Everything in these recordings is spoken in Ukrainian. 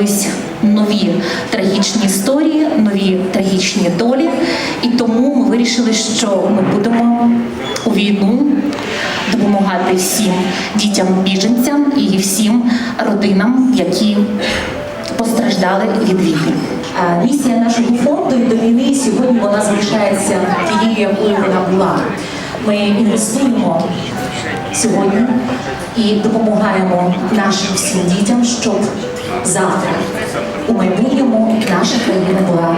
В нові трагічні історії, нові трагічні долі, і тому ми вирішили, що ми будемо у війну допомагати всім дітям біженцям і всім родинам, які постраждали від війни. Місія нашого фонду і до війни сьогодні вона залишається тією, якою вона була. Ми інвестуємо сьогодні і допомагаємо нашим всім дітям, щоб завтра. У майбутньому наша країна була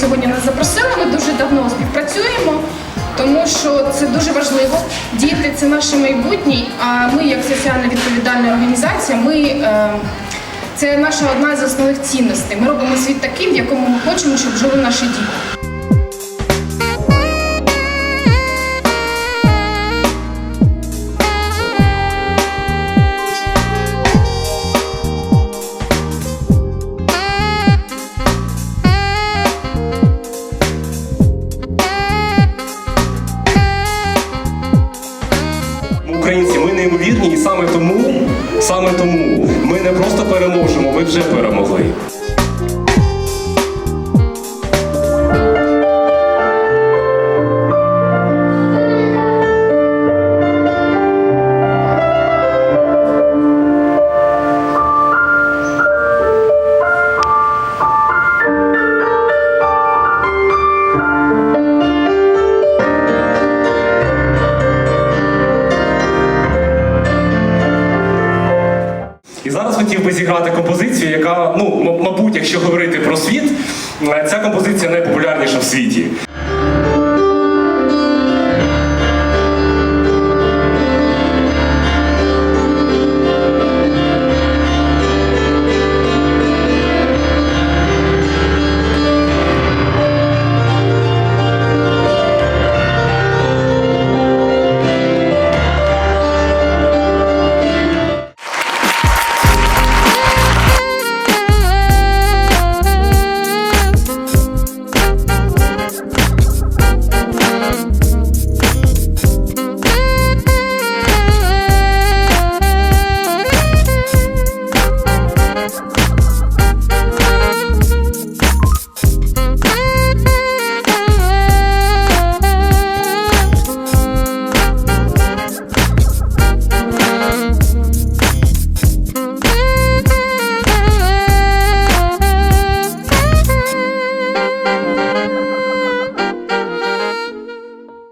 сьогодні нас запросили. Ми дуже давно співпрацюємо, тому що це дуже важливо. Діти це наше майбутнє. А ми, як соціально відповідальна організація, ми е, це наша одна з основних цінностей. Ми робимо світ таким, в якому ми хочемо, щоб жили наші діти. Українці, ми неймовірні, і саме тому, саме тому ми не просто переможемо, ми вже перемогли. Зіграти композицію, яка, ну, мабуть, якщо говорити про світ, е, ця композиція найпопулярніша в світі.